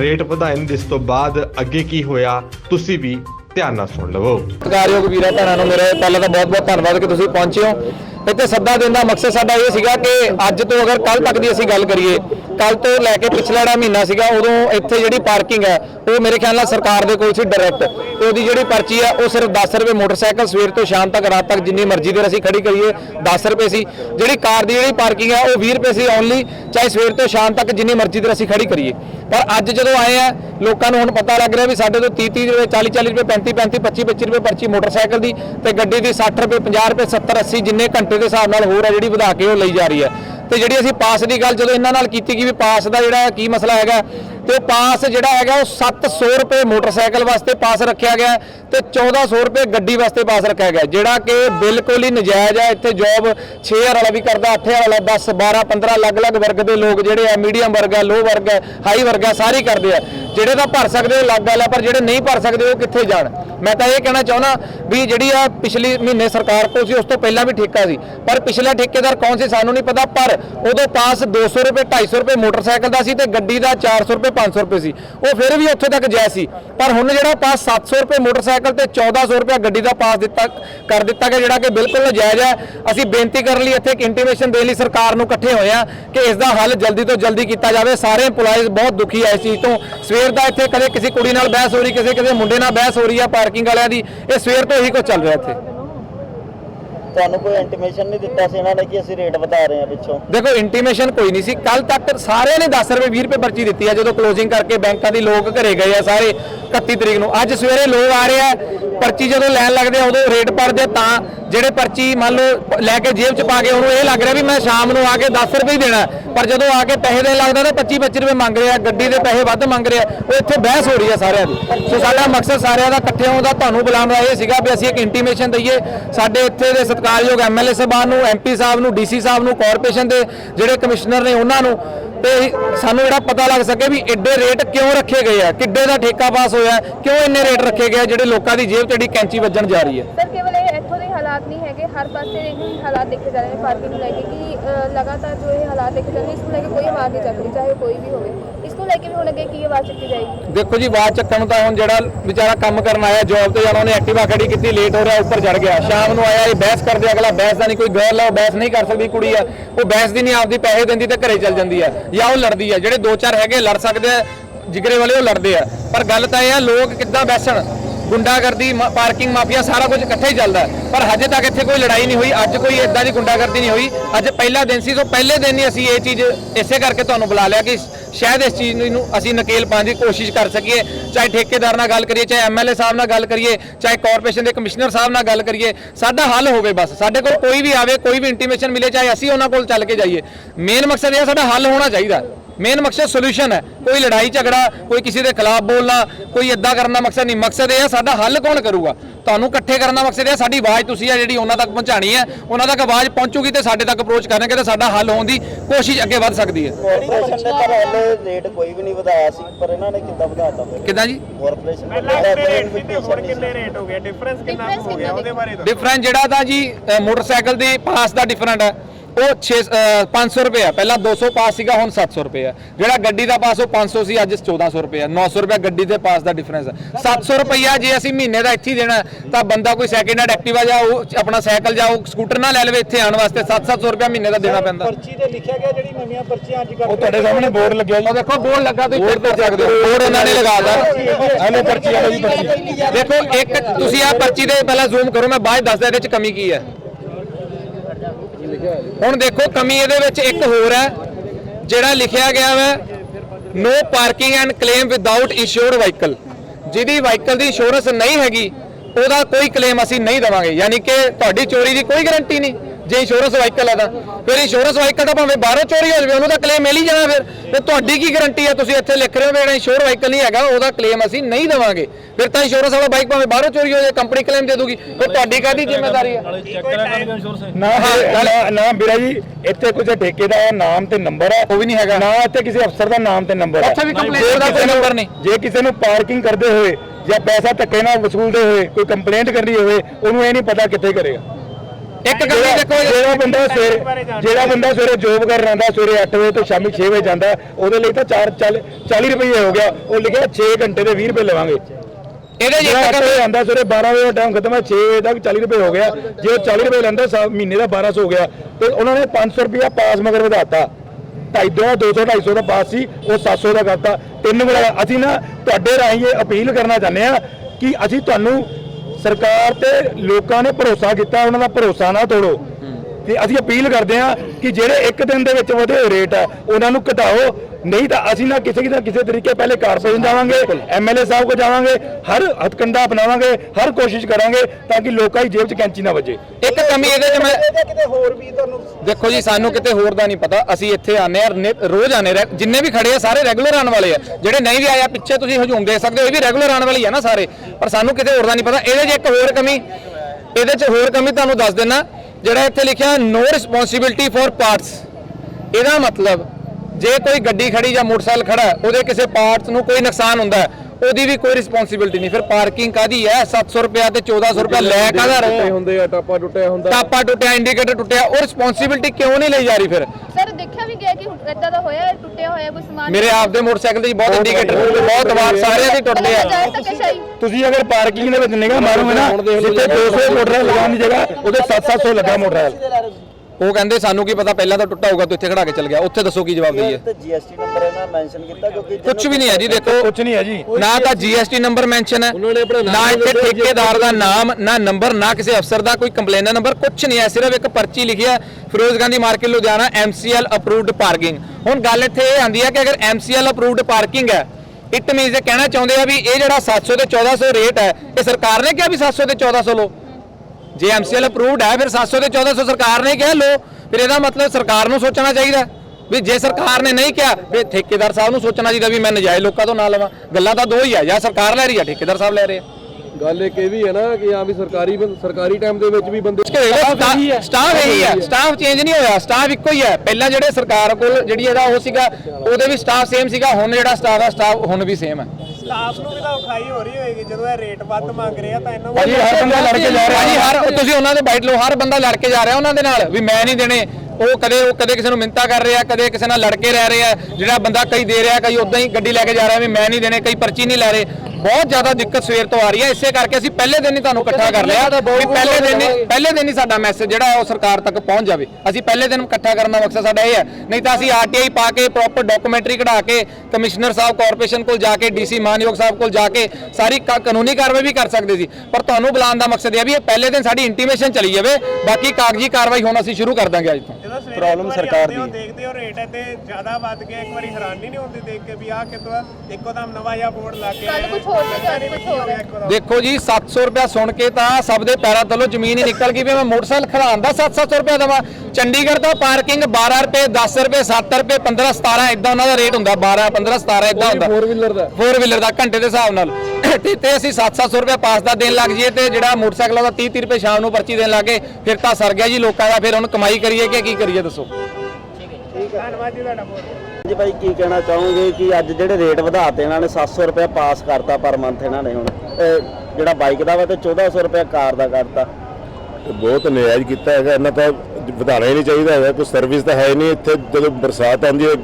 ਰੇਟ ਵਧਾਏ ਜਿਸ ਤੋਂ ਬਾਅਦ ਅੱਗੇ ਕੀ ਹੋਇਆ, ਤੁਸੀਂ ਵੀ ਧਿਆਨ ਨਾਲ ਸੁਣ ਲਵੋ। ਸਤਿਕਾਰਯੋਗ ਵੀਰਾਂ ਭੈਣਾਂ ਨੂੰ ਮੇਰੇ ਪਹਿਲਾਂ ਤਾਂ ਬਹੁਤ ਬਹੁਤ ਧੰਨਵਾਦ ਕਿ ਤੁਸੀਂ ਪਹੁੰਚੇ ਹੋ। ਇੱਥੇ ਸੱਦਾ ਦੇਣ ਦਾ ਮਕਸਦ ਸਾਡਾ ਇਹ ਸੀਗਾ ਕਿ ਅੱਜ ਤੋਂ ਅਗਰ ਕੱਲ ਤੱਕ ਦੀ ਅਸੀਂ ਗੱਲ ਕਰੀਏ ਕੱਲ ਤੋਂ ਲੈ ਕੇ ਪਿਛਲਾ ਜਿਹੜਾ ਮਹੀਨਾ ਸੀਗਾ, ਉਦੋਂ ਇੱਥੇ ਜਿਹੜੀ ਪਾਰਕਿੰਗ ਹੈ, ਉਹ ਮੇਰੇ ਖਿਆਲ ਨਾਲ ਸਰਕਾਰ ਦੇ ਕੋਲ ਸੀ ਡਾਇਰੈਕਟ ਤੇ ਉਹਦੀ ਜਿਹੜੀ ਪਰਚੀ ਹੈ, ਉਹ ਸਿਰਫ 10 ਰੁਪਏ ਮੋਟਰਸਾਈਕਲ ਸਵੇਰ ਤੋਂ ਸ਼ਾਮ ਤੱਕ, ਰਾਤ ਤੱਕ ਜਿੰਨੀ ਮਰਜ਼ੀ ਦੇਰ ਅਸੀਂ ਖੜੀ ਕਰੀਏ 10 ਰੁਪਏ ਸੀ। ਜਿਹੜੀ ਕਾਰ ਦੀ ਜਿਹੜੀ ਪਾਰਕਿੰਗ ਹੈ, ਉਹ 20 ਰੁਪਏ ਸੀ ਓਨਲੀ ਚਾਹੇ ਸਵੇਰ ਤੋਂ ਸ਼ਾਮ ਤੱਕ ਜਿੰਨੀ ਮਰਜ਼ੀ ਦੇਰ ਅਸੀਂ ਖੜੀ ਕਰੀਏ। ਪਰ ਅੱਜ ਜਦੋਂ ਆਏ ਆ, ਲੋਕਾਂ ਨੂੰ ਹੁਣ ਪਤਾ ਲੱਗ ਰਿਹਾ ਵੀ ਸਾਡੇ ਤੋਂ 30 30 ਰੁਪਏ 40 40 ਰੁਪਏ 35 35 25 25 ਰੁਪਏ ਪਰਚੀ ਮੋਟਰਸਾਈਕਲ ਦੀ ਤੇ ਗੱਡੀ ਦੀ 60 ਰੁਪਏ 50 ਰੁਪਏ 70 80 ਜਿੰਨੇ ਘੰਟੇ ਦੇ ਹਿਸਾਬ ਨਾਲ ਹੋਰ ਹੈ ਜਿਹੜੀ ਵਧਾ ਕੇ ਉਹ ਲਈ ਜਾ ਰਹੀ ਹੈ ਤੇ ਜਿਹੜੀ ਅਸੀਂ ਪਾਸ ਦੀ ਗੱਲ ਜਦੋਂ ਇਹਨਾਂ ਨਾਲ ਕੀਤੀ ਗਈ ਵੀ ਪਾਸ ਦਾ ਜਿਹੜਾ ਕੀ ਮਸਲਾ ਹੈਗਾ, ਤੇ ਪਾਸ ਜਿਹੜਾ ਹੈਗਾ ਉਹ 700 ਰੁਪਏ ਮੋਟਰਸਾਈਕਲ ਵਾਸਤੇ ਪਾਸ ਰੱਖਿਆ ਗਿਆ ਹੈ ਤੇ 1400 ਰੁਪਏ ਗੱਡੀ ਵਾਸਤੇ ਪਾਸ ਰੱਖਿਆ ਗਿਆ ਜਿਹੜਾ ਕਿ ਬਿਲਕੁਲ ਹੀ ਨਜਾਇਜ਼ ਹੈ। ਇੱਥੇ ਜੌਬ 6000 ਵਾਲਾ ਵੀ ਕਰਦਾ 8000 ਵਾਲਾ 10 12 15 ਅਲੱਗ-ਅਲੱਗ ਵਰਗ ਦੇ ਲੋਕ ਜਿਹੜੇ ਆ ਮੀਡੀਅਮ ਵਰਗ ਹੈ ਲੋ ਵਰਗ ਹੈ ਹਾਈ ਵਰਗ ਹੈ, ਸਾਰੇ ਹੀ ਕਰਦੇ ਆ। ਜਿਹੜੇ ਤਾਂ ਭਰ ਸਕਦੇ ਉਹ ਅਲੱਗ ਗੱਲ ਹੈ ਪਰ ਜਿਹੜੇ ਨਹੀਂ ਭਰ ਸਕਦੇ ਉਹ ਕਿੱਥੇ ਜਾਣ? ਮੈਂ ਤਾਂ ਇਹ ਕਹਿਣਾ ਚਾਹੁੰਦਾ ਵੀ ਜਿਹੜੀ ਆ ਪਿਛਲੀ ਮਹੀਨੇ ਸਰਕਾਰ ਕੋਲ ਸੀ, ਉਸ ਤੋਂ ਪਹਿਲਾਂ ਵੀ ਠੇਕਾ ਸੀ। ਪਰ ਪਿਛਲਾ ਠੇਕੇਦਾਰ ਕੌਣ ਸੀ ਸਾਨੂੰ ਨਹੀਂ ਪਤਾ, ਪਰ ਉਦੋਂ ਪਾਸ 200 ਰੁਪਏ 250 ਰੁਪਏ ਮੋਟਰਸਾਈਕਲ ਦਾ ਸੀ ਤੇ ਗੱਡੀ ਦਾ 400 ਰੁਪਏ 500 ਰੁਪਏ ਸੀ। ਉਹ ਫਿਰ ਵੀ ਉੱਥੇ ਤੱਕ ਜਾਇਜ਼ ਸੀ। ਪਰ ਹੁਣ ਜਿਹੜਾ ਪਾਸ 700 ਰੁਪਏ ਮੋਟਰਸਾਈਕਲ ਤੇ 1400 ਰੁਪਏ ਗੱਡੀ ਦਾ ਪਾਸ ਦਿੱਤਾ, ਕਰ ਦਿੱਤਾ ਗਿਆ, ਜਿਹੜਾ ਕਿ ਬਿਲਕੁਲ ਜਾਇਜ਼ ਹੈ ਅਸੀਂ ਬੇਨਤੀ ਕਰਨ ਲਈ ਇੱਥੇ ਇੱਕ ਇੰਟੀਮੇਸ਼ਨ ਦੇਣ ਲਈ ਸਰਕਾਰ ਨੂੰ ਇਕੱਠੇ ਹੋਏ ਆ ਕਿ ਇਸ ਦਾ ਹੱਲ ਜਲਦੀ ਤੋਂ ਜਲਦੀ ਕੀਤਾ ਜਾਵੇ। ਸਾਰੇ EMPLOYEES ਬਹੁਤ ਦੁਖੀ ਆ ਇਸ ਚੀਜ਼ ਤੋਂ। ਸਵੇਰ ਦਾ ਇੱਥੇ ਕਦੇ ਕਿਸੇ ਕੁੜੀ ਨਾਲ ਬਹਿਸ ਹੋ ਰਹੀ ਕਿਸੇ ਕਿਸੇ ਮੁੰਡੇ ਨਾਲ ਬਹਿਸ ਹੋ ਰਹੀ ਆ ਪਾਰਕਿੰਗ ਵਾਲਿਆਂ ਦੀ ਇਹ ਸਵੇਰ ਤੋਂ ਇਹੀ ਕੁਝ ਚੱਲ ਰਿਹਾ ਇੱਥੇ। ਤੁਹਾਨੂੰ ਕੋਈ ਇੰਟੀਮੇਸ਼ਨ ਨਹੀਂ ਦਿੱਤਾ ਸੀ ਇਹਨਾਂ ਨੇ ਕਿ ਅਸੀਂ ਰੇਟ ਵਧਾ ਰਹੇ ਹਾਂ ਪਿੱਛੋਂ? ਦੇਖੋ ਇੰਟੀਮੇਸ਼ਨ ਕੋਈ ਨਹੀਂ ਸੀ। ਕੱਲ ਤੱਕ ਸਾਰਿਆਂ ਨੇ 10 ਰੁਪਏ 20 ਰੁਪਏ ਪਰਚੀ ਦਿੱਤੀ ਹੈ ਜਦੋਂ ਕਲੋਜ਼ਿੰਗ ਕਰਕੇ ਬੈਂਕਾਂ ਦੀ ਲੋਕ ਘਰੇ ਗਏ ਆ ਸਾਰੇ 31 ਤਰੀਕ ਨੂੰ। ਅੱਜ ਸਵੇਰੇ ਲੋਕ ਆ ਰਹੇ ਆ ਪਰਚੀ ਜਦੋਂ ਲੈਣ ਲੱਗਦੇ ਆ ਉਦੋਂ ਰੇਟ ਪੜਦੇ ਤਾਂ ਜਿਹੜੇ ਪਰਚੀ ਮੰਨ ਲਓ ਲੈ ਕੇ ਜੇਬ 'ਚ ਪਾ ਕੇ ਉਹਨੂੰ ਇਹ ਲੱਗ ਰਿਹਾ ਵੀ ਮੈਂ ਸ਼ਾਮ ਨੂੰ ਆ ਕੇ 10 ਰੁਪਏ ਦੇਣਾ। ਪਰ ਜਦੋਂ ਆ ਕੇ ਪੈਸੇ ਦੇਣ ਲੱਗਦਾ ਤਾਂ 25 25 ਰੁਪਏ ਮੰਗ ਰਿਹਾ, ਗੱਡੀ ਦੇ ਪੈਸੇ ਵੱਧ ਮੰਗ ਰਿਹਾ। ਉਹ ਇੱਥੇ ਬਹਿਸ ਹੋ ਰਹੀ ਹੈ ਸਾਰਿਆਂ ਦੀ। ਸੋ ਸਾਡਾ ਮਕਸਦ ਸਾਰਿਆਂ ਦਾ ਇਕੱਠੇ ਹੋਣ ਦਾ ਤੁਹਾਨੂੰ ਬੁਲਾਉਣ ਦਾ ਇਹ ਸੀਗਾ ਵੀ ਅਸੀਂ ਇੱਕ ਇੰਟੀਮੇਸ਼ਨ ਦਈਏ। ਸਾਡੇ ਇੱਥੇ ਦੇ ਸਤਿਕਾਰਯੋਗ ਐਮਐਲਏ ਸਾਹਿਬਾਨ ਨੂੰ ਐਮਪੀ ਸਾਹਿਬ ਨੂੰ ਡੀਸੀ ਸਾਹਿਬ ਨੂੰ ਕਾਰਪੋਰੇਸ਼ਨ ਦੇ ਜਿਹੜੇ ਕਮਿਸ਼ਨਰ ਨੇ ਉਹਨਾਂ ਨੂੰ, ਤੇ ਸਾਨੂੰ ਜਿਹੜਾ ਪਤਾ ਲੱਗ ਸਕੇ ਵੀ ਐਡੇ ਰੇਟ ਕਿਉਂ ਰੱਖੇ ਗਏ ਆ, ਕਿੱਡੇ ਦਾ ਠੇਕਾ ਪਾਸ ਹੋਇਆ, ਕਿਉਂ ਇੰਨੇ ਰੇਟ ਰੱਖੇ ਗਏ ਆ ਜਿਹੜੇ ਲੋਕਾਂ ਦੀ ਜੇਬ 'ਚ ਜਿਹੜੀ ਕੈਂਚੀ ਵੱਜਣ ਜਾ ਰਹੀ ਹੈ ਸਰ ਕੇਵਲ ਇਹ ਇੱਥੋਂ ਦੇ ਹਾਲਾਤ ਨਹੀਂ ਹੈਗੇ ਹਰ ਪਾਸੇ ਇਹੀ ਹਾਲਾਤ ਦੇਖੇ ਜਾ ਰਹੇ ਨੇ ਪਾਰਕਿੰਗ ਨੂੰ ਲੈ ਕੇ ਕਿ ਲਗਾਤਾਰ ਜੋ ਇਹ ਹਾਲਾਤ ਦੇਖੇ ਜਾ ਰਹੇ ਨੇ, ਇਸ ਨੂੰ ਲੈ ਕੇ ਕੋਈ ਆਵਾਜ਼ ਨਹੀਂ ਚੱਕ ਰਹੀ ਚਾਹੇ ਕੋਈ ਵੀ ਹੋਵੇ। ਇਸ ਨੂੰ ਲੈ ਕੇ ਵੀ ਹੁਣ ਅੱਗੇ ਕੀ ਆਵਾਜ਼ ਚੱਕੀ ਜਾਏਗੀ? ਦੇਖੋ ਜੀ, ਆਵਾਜ਼ ਚੱਕਣ ਤਾਂ ਹੁਣ ਜਿਹੜਾ ਵਿਚਾਰਾ ਕੰਮ ਕਰਨ ਆਇਆ ਜੌਬ ਤੇ ਜਾਣਾ, ਉਹਨੇ ਐਕਟਿਵਾ ਖੜੀ ਕੀਤੀ ਲੇਟ ਹੋ ਰਿਹਾ, ਉੱਪਰ ਚੜ ਗਿਆ। ਸ਼ਾਮ ਨੂੰ ਆਇਆ, ਇਹ ਬਹਿਸ ਕਰਦੇ ਅਗਲਾ ਬਹਿਸ ਦਾ ਨਹੀਂ, ਕੋਈ ਗਰਲ ਹੈ ਉਹ ਬਹਿਸ ਨਹੀਂ ਕਰ ਸਕਦੀ ਕੁੜੀ ਆ। ਉਹ ਬਹਿਸ ਦੀ ਨਹੀਂ, ਆਪਦੀ ਪੈਸੇ ਦਿੰਦੀ ਤੇ ਘਰੇ ਚੱਲ ਜਾਂਦੀ ਆ, ਜਾਂ ਉਹ ਲੜਦੀ ਆ। ਜਿਹੜੇ ਦੋ ਚਾਰ ਹੈਗੇ, ਲੜ ਸਕਦੇ ਆ, ਜਿਗਰੇ ਵਾਲੇ ਉਹ ਲੜਦੇ ਆ। ਪਰ ਗੱਲ ਤਾਂ ਇਹ ਆ, ਲੋਕ ਕਿੱਦਾਂ ਬੈਸਣ? ਗੁੰਡਾਗਰਦੀ, ਮਾ- ਪਾਰਕਿੰਗ ਮਾਫੀਆ ਸਾਰਾ ਕੁਝ ਇਕੱਠੇ ਹੀ ਚੱਲਦਾ ਪਰ ਹਜੇ ਤੱਕ ਇੱਥੇ ਕੋਈ ਲੜਾਈ ਨਹੀਂ ਹੋਈ, ਅੱਜ ਕੋਈ ਇਦਾਂ ਦੀ ਗੁੰਡਾਗਰਦੀ ਨਹੀਂ ਹੋਈ। ਅੱਜ ਪਹਿਲਾ ਦਿਨ ਸੀ, ਸੋ ਪਹਿਲੇ ਦਿਨ ਹੀ ਅਸੀਂ ਇਹ ਚੀਜ਼ ਇਸੇ ਕਰਕੇ ਤੁਹਾਨੂੰ ਬੁਲਾ ਲਿਆ ਕਿ ਸ਼ਾਇਦ ਇਸ ਚੀਜ਼ ਨੂੰ ਅਸੀਂ ਨਕੇਲ ਪਾਉਣ ਦੀ ਕੋਸ਼ਿਸ਼ ਕਰ ਸਕੀਏ। ਚਾਹੇ ਠੇਕੇਦਾਰ ਨਾਲ ਗੱਲ ਕਰੀਏ, ਚਾਹੇ ਐਮਐਲਏ ਸਾਹਿਬ ਨਾਲ ਗੱਲ ਕਰੀਏ, ਚਾਹੇ ਕਾਰਪੋਰੇਸ਼ਨ ਦੇ ਕਮਿਸ਼ਨਰ ਸਾਹਿਬ ਨਾਲ ਗੱਲ ਕਰੀਏ, ਸਾਡਾ ਹੱਲ ਹੋਵੇ ਬਸ। ਸਾਡੇ ਕੋਲ ਕੋਈ ਵੀ ਆਵੇ, ਕੋਈ ਵੀ ਇੰਟੀਮੇਸ਼ਨ ਮਿਲੇ, ਚਾਹੇ ਅਸੀਂ ਉਹਨਾਂ ਕੋਲ ਚੱਲ ਕੇ ਜਾਈਏ। ਮੇਨ ਮਕਸਦ ਇਹ ਹੈ ਸਾਡਾ ਹੱਲ ਹੋਣਾ ਚਾਹੀਦਾ। ਮੇਨ ਮਕਸਦ ਸੋਲੂਸ਼ਨ ਹੈ। ਕੋਈ ਲੜਾਈ ਝਗੜਾ ਕੋਈ ਕਿਸੇ ਦੇ ਖਿਲਾਫ ਬੋਲਣਾ ਕੋਈ ਇਦਾਂ ਕਰਨ ਦਾ ਮਕਸਦ ਨਹੀਂ। ਮਕਸਦ ਇਹ ਹੈ ਸਾਡਾ ਹੱਲ ਕੌਣ ਕਰੂਗਾ? ਤੁਹਾਨੂੰ ਇਕੱਠੇ ਕਰਨ ਦਾ ਮਕਸਦ ਇਹ ਹੈ ਸਾਡੀ ਆਵਾਜ਼ ਤੁਸੀਂ ਆ ਜਿਹੜੀ ਉਹਨਾਂ ਤੱਕ ਪਹੁੰਚਾਣੀ ਹੈ ਉਹਨਾਂ ਤੱਕ ਆਵਾਜ਼ ਪਹੁੰਚੂਗੀ ਤੇ ਸਾਡੇ ਤੱਕ ਅਪਰੋਚ ਕਰਨਗੇ ਤੇ ਸਾਡਾ ਹੱਲ ਹੋਣ ਦੀ ਕੋਸ਼ਿਸ਼ ਅੱਗੇ ਵੱਧ ਸਕਦੀ ਹੈ। ਕਾਰਪੋਰੇਸ਼ਨ ਨੇ ਤਾਂ ਹਲੇ ਰੇਟ ਕੋਈ ਵੀ ਨਹੀਂ ਵਧਾਇਆ ਸੀ ਪਰ ਇਹਨਾਂ ਨੇ ਕਿੱਦਾਂ ਵਧਾਤਾ ਫਿਰ? ਕਿਦਾਂ ਜੀ? ਕਾਰਪੋਰੇਸ਼ਨ ਨੇ ਪਹਿਲਾਂ ਕਿੰਨੇ ਰੇਟ ਸੀਗੇ ਹੁਣ ਕਿੰਨੇ ਰੇਟ ਹੋ ਗਏ? ਡਿਫਰੈਂਸ ਕਿੰਨਾ ਕੁ ਹੋ ਗਿਆ ਉਹਦੇ ਬਾਰੇ ਦੱਸੋ। ਡਿਫਰੈਂਟ ਜਿਹੜਾ ਤਾਂ ਜੀ ਮੋਟਰਸਾਈਕਲ ਦੇ ਪਾਸ ਦਾ ਡਿਫਰੈਂਟ ਹੈ। ਉਹ 6 500 ਰੁਪਏ ਆ। ਪਹਿਲਾਂ 200 ਪਾਸ ਸੀਗਾ ਹੁਣ 700 ਰੁਪਏ ਆ। ਜਿਹੜਾ ਗੱਡੀ ਦਾ ਪਾਸ ਉਹ 500 ਸੀ ਅੱਜ 1400 ਰੁਪਏ ਆ। 900 ਰੁਪਏ ਗੱਡੀ ਦੇ ਪਾਸ ਦਾ ਡਿਫਰੈਂਸ ਹੈ 700 ਰੁਪਈਆ ਜੇ ਅਸੀਂ ਮਹੀਨੇ ਦਾ ਇੱਥੇ ਦੇਣਾ ਤਾਂ ਬੰਦਾ ਕੋਈ ਸੈਕਿੰਡ ਹੈਂਡ ਐਕਟਿਵਾ ਜਾਂ ਉਹ ਆਪਣਾ ਸਾਈਕਲ ਜਾਂ ਉਹ ਸਕੂਟਰ ਨਾ ਲੈ ਲਵੇ ਇੱਥੇ ਆਉਣ ਵਾਸਤੇ 7-700 ਰੁਪਏ ਮਹੀਨੇ ਦਾ ਦੇਣਾ ਪੈਂਦਾ। ਪਰਚੀ ਤੇ ਲਿਖਿਆ ਗਿਆ ਜਿਹੜੀ ਨਵੀਆਂ ਪਰਚੀਆਂ ਅੱਜ ਕੱਲ੍ਹ ਉਹ ਤੁਹਾਡੇ ਸਾਹਮਣੇ ਬੋਰਡ ਲੱਗਿਆ ਜੀ ਦੇਖੋ ਬੋਰਡ ਲੱਗਾ ਤੁਸੀਂ ਬੋਰਡ ਤੇ ਸਕਦੇ ਹੋ। ਬੋਰਡ ਉਹਨਾਂ ਨੇ ਲਗਾਤਾ ਐਲੋ ਪਰਚੀ ਵਾਲਾ ਪਰਚੀ। ਦੇਖੋ ਇੱਕ ਤੁਸੀਂ ਆ ਪਰਚੀ ਦੇ ਪਹਿਲਾਂ ਜ਼ੂਮ ਕਰੋ ਮੈਂ ਬਾਅਦ 'ਚ ਦੱਸਦਾ ਇਹਦੇ ਵਿੱਚ ਕਮੀ ਕੀ ਹੈ। ਹੁਣ ਦੇਖੋ ਕਮੀ ਇਹਦੇ ਵਿੱਚ ਇੱਕ ਹੋਰ ਹੈ, ਜਿਹੜਾ ਲਿਖਿਆ ਗਿਆ ਹੈ no parking and claim without insured vehicle ਜਿਹਦੀ ਵਾਹੀਕਲ ਦੀ ਇੰਸ਼ੋਰੈਂਸ ਨਹੀਂ ਹੈਗੀ, ਉਹਦਾ ਕੋਈ ਕਲੇਮ ਅਸੀਂ ਨਹੀਂ ਦੇਵਾਂਗੇ। ਯਾਨੀ ਕਿ ਤੁਹਾਡੀ ਚੋਰੀ ਦੀ ਕੋਈ ਗਾਰੰਟੀ ਨਹੀਂ। ਜੇ ਇੰਸ਼ੋਰੈਂਸ ਵਾਹੀਕਲ ਹੈ ਤਾਂ ਫਿਰ ਇੰਸ਼ੋਰੈਂਸ ਵਾਹੀਕਲ ਤਾਂ ਭਾਵੇਂ ਬਾਹਰੋਂ ਚੋਰੀ ਹੋ ਜਾਵੇ ਉਹਨੂੰ ਤਾਂ ਕਲੇਮ ਮਿਲ ਹੀ ਜਾਣਾ ਫਿਰ। ਤੇ ਤੁਹਾਡੀ ਕੀ ਗਾਰੰਟੀ ਹੈ ਤੁਸੀਂ ਇੱਥੇ ਲਿਖ ਰਹੇ ਹੋ ਵੀ ਜਿਹੜਾ ਇੰਸ਼ੋਰ ਵਾਹੀਕਲ ਨਹੀਂ ਹੈਗਾ ਉਹਦਾ ਕਲੇਮ ਅਸੀਂ ਨਹੀਂ ਦੇਵਾਂਗੇ। ਫਿਰ ਤਾਂ ਇੰਸ਼ੋਰੈਂਸ ਵਾਲਾ ਬਾਈਕ ਭਾਵੇਂ ਬਾਹਰੋਂ ਚੋਰੀ ਹੋ ਜਾਏ ਕੰਪਨੀ ਕਲੇਮ ਦੇ ਦੂਗੀ। ਫਿਰ ਤੁਹਾਡੀ ਕਾਹਦੀ ਜ਼ਿੰਮੇਵਾਰੀ ਹੈ ਨਾ ਨਾ- ਨਾ ਵੀਰਾ ਜੀ ਇੱਥੇ ਕੁਝ ਠੇਕੇ ਦਾ ਨਾਮ ਤੇ ਨੰਬਰ ਹੈ ਉਹ ਵੀ ਨਹੀਂ ਹੈਗਾ। ਨਾ ਇੱਥੇ ਕਿਸੇ ਅਫਸਰ ਦਾ ਨਾਮ ਤੇ ਨੰਬਰ ਹੈ ਉੱਥੇ ਵੀ ਦਾ ਕੋਈ ਨਹੀਂ। ਜੇ ਕਿਸੇ ਨੂੰ ਪਾਰਕਿੰਗ ਕਰਦੇ ਹੋਏ ਜਾਂ ਪੈਸਾ ਧੱਕੇ ਨਾਲ ਵਸੂਲਦੇ ਹੋਏ ਕੋਈ ਕੰਪਲੇਂਟ ਕਰਨੀ ਹੋਵੇ ਉਹਨੂੰ ਇਹ ਨਹੀਂ ਪਤਾ ਕਿੱਥੇ ਕਰੇਗਾ। ਇੱਕ ਗੱਲ ਜਿਹੜਾ ਦੇਖੋ ਜਿਹੜਾ ਬੰਦਾ ਸਵੇਰੇ ਜਿਹੜਾ ਬੰਦਾ ਸਵੇਰੇ ਜੋਬ ਕਰਨ ਆਉਂਦਾ ਸਵੇਰੇ 8 ਵਜੇ ਤੋਂ ਸ਼ਾਮੀ 6 ਵਜੇ ਜਾਂਦਾ ਉਹਦੇ ਲਈ ਤਾਂ 4 40 ਰੁਪਏ ਹੋ ਗਿਆ। ਉਹ ਲਿਖਿਆ 6 ਘੰਟੇ ਦੇ 20 ਰੁਪਏ ਲਵਾਂਗੇ। ਇਹਦੇ ਜੇ ਅੱਠ ਵਜੇ ਆਉਂਦਾ ਸਵੇਰੇ 12 ਵਜੇ ਦਾ ਟਾਈਮ ਖਤਮ ਹੈ 6 ਵਜੇ ਤੱਕ 40 ਰੁਪਏ ਹੋ ਗਿਆ। ਜੇ ਉਹ 40 ਰੁਪਏ ਲੈਂਦਾ ਮਹੀਨੇ ਦਾ 1200 ਹੋ ਗਿਆ। ਤੇ ਉਹਨਾਂ ਨੇ 500 ਰੁਪਇਆ ਪਾਸ ਮਗਰ ਵਧਾਤਾ। 250 200 250 ਦਾ ਪਾਸ ਸੀ ਉਹ 700 ਦਾ ਕਰਤਾ। ਤਿੰਨ ਗੁਣਾ ਅਸੀਂ ਨਾ ਤੁਹਾਡੇ ਰਾਹੀਂ ਇਹ ਅਪੀਲ ਕਰਨਾ ਚਾਹੁੰਦੇ ਆ ਕਿ ਅਸੀਂ ਤੁਹਾਨੂੰ ਸਰਕਾਰ ਤੇ ਲੋਕਾਂ ਨੇ ਭਰੋਸਾ ਕੀਤਾ ਉਹਨਾਂ ਦਾ ਭਰੋਸਾ ਨਾ ਤੋੜੋ। ਤੇ ਅਸੀਂ ਅਪੀਲ ਕਰਦੇ ਆ ਕਿ ਜਿਹੜੇ ਇੱਕ ਦਿਨ ਦੇ ਵਿੱਚ ਵਧੇ ਰੇਟ ਆ ਉਹਨਾਂ ਨੂੰ ਘਟਾਓ। ਨਹੀਂ ਤਾਂ ਅਸੀਂ ਨਾ ਕਿਸੇ ਨਾ ਕਿਸੇ ਤਰੀਕੇ ਪਹਿਲੇ ਕਾਰਪੋਰੇਸ਼ਨ ਜਾਵਾਂਗੇ ਐਮਐਲਏ ਸਾਹਿਬ ਕੋ ਜਾਵਾਂਗੇ ਹਰ ਹਥਕੰਡਾ ਅਪਣਾਵਾਂਗੇ ਹਰ ਕੋਸ਼ਿਸ਼ ਕਰਾਂਗੇ ਤਾਂ ਕਿ ਲੋਕਾਂ ਦੀ ਜੇਬ 'ਚ ਕੈਂਚੀ ਨਾ ਵੱਜੇ। ਇੱਕ ਕਮੀ ਇਹਦੇ 'ਚ ਮੈਂ ਕਿਤੇ ਹੋਰ ਵੀ ਤੁਹਾਨੂੰ ਦੇਖੋ ਜੀ ਸਾਨੂੰ ਕਿਤੇ ਹੋਰ ਦਾ ਨਹੀਂ ਪਤਾ। ਅਸੀਂ ਇੱਥੇ ਆਨੇ ਆ ਰੋਜ਼ ਆਨੇ ਜਿੰਨੇ ਵੀ ਖੜੇ ਆ ਸਾਰੇ ਰੈਗੂਲਰ ਆਉਣ ਵਾਲੇ ਆ। ਜਿਹੜੇ ਨਹੀਂ ਵੀ ਆਇਆ ਪਿੱਛੇ ਤੁਸੀਂ ਹਜੂਮ ਦੇ ਸਕਦੇ ਹੋ ਇਹ ਵੀ ਰੈਗੂਲਰ ਆਉਣ ਵਾਲੀ ਆ ਨਾ ਸਾਰੇ। ਪਰ ਸਾਨੂੰ ਕਿਤੇ ਹੋਰ ਦਾ ਨਹੀਂ ਪਤਾ। ਇਹਦੇ 'ਚ ਇੱਕ ਹੋਰ ਕਮੀ ਇਹਦੇ 'ਚ ਹੋਰ ਕਮੀ ਤੁਹਾਨੂੰ ਦੱਸ ਦਿੰਨਾ ਜਿਹੜਾ ਇੱਥੇ ਲਿਖਿਆ ਨੋ ਰਿਸਪੌਂਸਿਬਿਲਟੀ ਫॉर ਪਾਰਟਸ ਇਹਦਾ ਮਤਲਬ ਜੇ ਕੋਈ ਗੱਡੀ ਖੜੀ ਜਾਂ ਮੋਟਰਸਾਈਕਲ ਖੜਾ ਹੈ, ਉਹਦੇ ਕਿਸੇ ਪਾਰਟਸ ਨੂੰ ਕੋਈ ਨੁਕਸਾਨ ਹੁੰਦਾ ਹੈ, ਉਹਦੀ ਵੀ ਕੋਈ ਰਿਸਪੌਂਸਿਬਿਲਟੀ ਨਹੀਂ। ਫਿਰ ਪਾਰਕਿੰਗ ਕਾਦੀ ਹੈ? 700 ਰੁਪਿਆ ਤੇ 1400 ਰੁਪਿਆ ਲੈ ਕਾਹਦਾ ਰਹੇ ਹੁੰਦੇ ਆ ਟਾਪਾ ਟੁੱਟਿਆ ਹੁੰਦਾ। ਟਾਪਾ ਟੁੱਟਿਆ ਇੰਡੀਕੇਟਰ ਟੁੱਟਿਆ ਉਹ ਰਿਸਪੌਂਸਿਬਿਲਟੀ ਕਿਉਂ ਨਹੀਂ ਲਈ ਜਾ ਰਹੀ ਫਿਰ? ਸਰ ਦੇਖਿਆ ਵੀ ਗਿਆ ਕਿ ਇਦਾਂ ਦਾ ਹੋਇਆ ਟੁੱਟਿਆ ਹੋਇਆ ਕੋਈ ਸਮਾਨ। ਮੇਰੇ ਆਪ ਦੇ ਮੋਟਰਸਾਈਕਲ ਤੇ ਬਹੁਤ ਇੰਡੀਕੇਟਰ ਬਹੁਤ ਵਾਰ ਸਾਰਿਆਂ ਦੇ ਟੁੱਟਦੇ ਆ। ਤੁਸੀਂ ਅਗਰ ਪਾਰਕਿੰਗ ਦੇ ਵਿੱਚ ਨਿਗਾਹ ਮਾਰੋਗੇ ਨਾ ਜਿੱਥੇ 200 ਮੋਟਰ ਲਗਾਉਣ ਦੀ ਜਗ੍ਹਾ ਉਹਦੇ 7-700 ਲੱਗਾ ਮੋਟਰ ਉਹ ਕਹਿੰਦੇ ਸਾਨੂੰ ਕੀ ਪਤਾ ਪਹਿਲਾਂ ਤਾਂ ਟੁੱਟਾ ਹੋਊਗਾ ਤੂੰ ਇੱਥੇ ਖੜਾ ਕੇ ਚੱਲ ਗਿਆ ਉੱਥੇ ਦੱਸੋ ਕੀ ਜਵਾਬ ਦਈਏ। ਤੇ ਜੀਐਸਟੀ ਨੰਬਰ ਇਹਨਾਂ ਮੈਂਸ਼ਨ ਕੀਤਾ ਕਿਉਂਕਿ ਕੁਝ ਵੀ ਨਹੀਂ ਹੈ ਜੀ ਦੇਖੋ। ਕੁਝ ਨਹੀਂ ਹੈ ਜੀ। ਨਾ ਤਾਂ ਜੀਐਸਟੀ ਨੰਬਰ ਮੈਂਸ਼ਨ ਹੈ ਨਾ ਇੱਥੇ ਠੇਕੇਦਾਰ ਦਾ ਨਾਮ ਨਾ ਨੰਬਰ ਨਾ ਕਿਸੇ ਅਫਸਰ ਦਾ ਕੋਈ ਕੰਪਲੇਨ ਦਾ ਨੰਬਰ ਕੁਝ ਨਹੀਂ ਹੈ ਸਿਰਫ ਇੱਕ ਪਰਚੀ ਲਿਖੀ ਹੈ Feroze Gandhi market Ludhiana MCL approved parking ਹੁਣ ਗੱਲ ਇੱਥੇ ਇਹ ਆਂਦੀ ਹੈ ਕਿ ਅਗਰ ਐਮਸੀਐਲ ਅਪਰੂਵਡ ਪਾਰਕਿੰਗ ਹੈ ਇਟ ਮੀਨਸ ਇਹ ਕਹਿਣਾ ਚਾਹੁੰਦੇ ਆ ਵੀ ਇਹ ਜਿਹੜਾ 700 ਤੇ 1400 ਰੇਟ ਹੈ ਇਹ ਸਰਕਾਰ ਨੇ ਕਿਹਾ ਵੀ 700 ਤੇ 1400 ਲੋ ਜੇ ਐਮਸੀਐਲ ਅਪਰੂਵਡ ਹੈ ਫਿਰ 700 ਤੇ 1400 ਸਰਕਾਰ ਨੇ ਕਿਹਾ ਲੋ ਫਿਰ ਇਹਦਾ ਮਤਲਬ ਸਰਕਾਰ ਨੂੰ ਸੋਚਣਾ ਚਾਹੀਦਾ ਵੀ ਜੇ ਸਰਕਾਰ ਨੇ ਨਹੀਂ ਕਿਹਾ ਫਿਰ ਠੇਕੇਦਾਰ ਸਾਹਿਬ ਨੂੰ ਸੋਚਣਾ ਚਾਹੀਦਾ ਵੀ ਮੈਂ ਨਜਾਇਜ਼ ਲੋਕਾਂ ਤੋਂ ਨਾ ਲਵਾਂ। ਗੱਲਾਂ ਤਾਂ ਦੋ ਹੀ ਆ ਜਾਂ ਸਰਕਾਰ ਲੈ ਰਹੀ ਆ ਠੇਕੇਦਾਰ ਸਾਹਿਬ ਲੈ ਰਹੇ ਆ। ਗੱਲ ਇੱਕ ਇਹ ਵੀ ਹੈ ਨਾ ਕਿ ਹਾਂ ਵੀ ਸਰਕਾਰੀ ਸਰਕਾਰੀ ਟਾਈਮ ਦੇ ਵਿੱਚ ਵੀ ਬੰਦੇ ਸਟਾਫ ਇਹੀ ਹੈ। ਸਟਾਫ ਚੇਂਜ ਨਹੀਂ ਹੋਇਆ ਸਟਾਫ ਇੱਕੋ ਹੀ ਹੈ। ਪਹਿਲਾਂ ਜਿਹੜੇ ਸਰਕਾਰ ਕੋਲ ਜਿਹੜੀ ਇਹਦਾ ਉਹ ਸੀਗਾ ਉਹਦੇ ਵੀ ਸਟਾਫ ਸੇਮ ਸੀਗਾ ਹੁਣ ਜਿਹੜਾ ਸਟਾਫ ਹੈ ਸਟਾਫ ਹੁਣ ਵੀ ਸੇਮ ਹੈ। ਸਟਾਫ ਨੂੰ ਵੀ ਤਾਂ ਔਖਾਈ ਹੋ ਰਹੀ ਹੋਏਗੀ ਜਦੋਂ ਇਹ ਰੇਟ ਵੱਧ ਮੰਗ ਰਹੇ ਆ ਤਾਂ ਇਹਨਾਂ ਭਾਜੀ ਹਰ ਬੰਦਾ ਲੜ ਕੇ ਜਾ ਰਿਹਾ। ਭਾਜੀ ਹਰ ਤੁਸੀਂ ਉਹਨਾਂ ਦੇ ਬਾਈਟ ਲਓ ਹਰ ਬੰਦਾ ਲੜ ਕੇ ਜਾ ਰਿਹਾ ਉਹਨਾਂ ਦੇ ਨਾਲ ਵੀ ਮੈਂ ਨਹੀਂ ਦੇਣੇ। ਉਹ ਕਦੇ ਉਹ ਕਦੇ ਕਿਸੇ ਨੂੰ ਮਿੰਤਾ ਕਰ ਰਿਹਾ ਕਦੇ ਕਿਸੇ ਨਾਲ ਲੜ ਕੇ ਰਹਿ ਰਿਹਾ ਜਿਹੜਾ ਬੰਦਾ ਕਈ ਦੇ ਰਿਹਾ ਕਈ ਉਦਾਂ ਹੀ ਗੱਡੀ ਲੈ ਕੇ ਜਾ ਰਿਹਾ ਵੀ ਮੈਂ ਨਹੀਂ ਦੇਣੇ ਕਈ ਪਰਚੀ ਨਹੀਂ ਲੈ ਰਹੇ। ਬਹੁਤ ਜ਼ਿਆਦਾ ਦਿੱਕਤ ਸਵੇਰ ਤੋਂ ਆ ਰਹੀ ਹੈ। ਇਸੇ ਕਰਕੇ ਅਸੀਂ ਪਹਿਲੇ ਦਿਨ ਹੀ ਤੁਹਾਨੂੰ ਇਕੱਠਾ ਕਰ ਲਿਆ ਵੀ ਪਹਿਲੇ ਦਿਨ ਹੀ ਪਹਿਲੇ ਦਿਨ ਹੀ ਸਾਡਾ ਮੈਸੇਜ ਜਿਹੜਾ ਹੈ ਉਹ ਸਰਕਾਰ ਤੱਕ ਪਹੁੰਚ ਜਾਵੇ। ਅਸੀਂ ਪਹਿਲੇ ਦਿਨ ਇਕੱਠਾ ਕਰਨ ਦਾ ਮਕਸਦ ਸਾਡਾ ਇਹ ਹੈ। ਨਹੀਂ ਤਾਂ ਅਸੀਂ ਆਰਟੀਆਈ ਪਾ ਕੇ ਪ੍ਰੋਪਰ ਡਾਕੂਮੈਂਟਰੀ ਕਢਾ ਕੇ ਕਮਿਸ਼ਨਰ ਸਾਹਿਬ ਕਾਰਪੋਰੇਸ਼ਨ ਕੋਲ ਜਾ ਕੇ ਡੀਸੀ ਮਾਨਯੋਗ ਸਾਹਿਬ ਕੋਲ ਜਾ ਕੇ ਸਾਰੀ ਕਾ- ਕਾਨੂੰਨੀ ਕਾਰਵਾਈ ਵੀ ਕਰ ਸਕਦੇ ਸੀ। ਪਰ ਤੁਹਾਨੂੰ ਬੁਲਾਉਣ ਦਾ ਮਕਸਦ ਇਹ ਹੈ ਵੀ ਇਹ ਪਹਿਲੇ ਦਿਨ ਸਾਡੀ ਇੰਟੀਮੇਸ਼ਨ ਚਲੀ ਜਾਵੇ। ਬਾਕੀ ਕਾਗਜ਼ੀ ਕਾਰਵਾਈ ਹੁਣ ਅਸੀਂ ਸ਼ੁਰੂ ਕਰ ਦਾਂਗੇ ਅੱਜ ਤੋਂ। ਵਾਰੀ ਸਰਕਾਰ ਦੀ ਹੈ। ਦੇਖਦੇ ਹੋ ਰੇਟ ਤੇ ਜ਼ਿਆਦਾ ਵੱਧ ਗਿਆ ਇੱਕ ਵਾਰੀ ਹੈਰਾਨੀ ਨਹੀਂ ਹੁੰਦੀ ਦੇਖ ਕੇ ਵੀ ਆਹ ਕਿਤੋਂ? ਇੱਕੋ ਦਮ ਨਵਾਂ ਜਿਹਾ ਬੋਰਡ ਲੱਗ ਗਿਆ ਕੱਲ੍ਹ ਕੁਛ ਹੋਰ ਕੱਲ੍ਹ ਕੁਛ ਹੋਰ। ਦੇਖੋ ਜੀ 700 ਰੁਪਿਆ ਸੁਣ ਕੇ ਤਾਂ ਸਭ ਦੇ ਪੈਰਾਂ ਤਲੋਂ ਜ਼ਮੀਨ ਹੀ ਨਿਕਲ ਗਈ ਵੀ ਮੈਂ ਮੋਟਰਸਾਈਕਲ ਖੜਾਉਣ ਦਾ 700 ਰੁਪਿਆ ਦੇਵਾਂ ਚੰਡੀਗੜ੍ਹ ਦਾ ਪਾਰਕਿੰਗ 12 ਰੁਪਏ 10 ਰੁਪਏ 7 ਰੁਪਏ 15 17 ਇਦਾਂ ਉਹਨਾਂ ਦਾ ਰੇਟ ਹੁੰਦਾ 12 15 17 ਇਦਾਂ ਹੁੰਦਾ ਫੋਰ ਵੀਲਰ ਦਾ 4 ਵੀਲਰ ਦਾ ਘੰਟੇ ਦੇ ਹਿਸਾਬ ਨਾਲ ਤੇ ਤੇ ਅਸੀਂ 700 ਰੁਪਏ ਪਾਸ ਦਾ ਦੇਣ ਲੱਗ ਜਾਈਏ ਤੇ ਜਿਹੜਾ ਮੋਟਰਸਾਈਕਲ ਦਾ 30 30 ਰੁਪਏ ਸ਼ਾਮ ਨੂੰ ਪਰਚੀ ਦੇਣ ਲੱਗੇ ਫਿਰ ਤਾਂ ਸਰ ਗਿਆ ਜੀ ਲੋਕਾਂ ਦਾ ਫਿਰ ਹੁਣ ਕਮਾਈ ਕਰੀਏ ਕਿ ਕੀ ਕਰੀਏ ਦੱਸੋ। ਧੰਨਵਾਦ ਜੀ ਤੁਹਾਡਾ ਬਹੁਤ। ਜੀ ਭਾਈ ਕੀ ਕਹਿਣਾ ਚਾਹੋਗੇ ਕਿ ਅੱਜ ਜਿਹੜੇ ਰੇਟ ਵਧਾਤੇ ਇਹਨਾਂ ਨੇ 700 ਰੁਪਏ ਪਾਸ ਕਰਤਾ ਪਰ ਮੰਥ ਇਹਨਾਂ ਨੇ ਹੁਣ? ਇਹ ਜਿਹੜਾ ਬਾਈਕ ਦਾ ਵਾ ਤੇ 1400 ਰੁਪਏ ਕਾਰ ਦਾ ਕਰਤਾ। ਬਹੁਤ ਨਿਆਜ਼ ਕੀਤਾ ਹੈਗਾ ਇਹਨਾਂ ਤਾਂ ਵਧਾਣਾ ਹੀ ਨਹੀਂ ਚਾਹੀਦਾ ਹੈਗਾ ਕੋਈ ਸਰਵਿਸ ਤਾਂ ਹੈ ਨਹੀਂ ਇੱਥੇ ਜਦੋਂ ਬਰਸਾਤ ਆਉਂਦੀ ਹੈ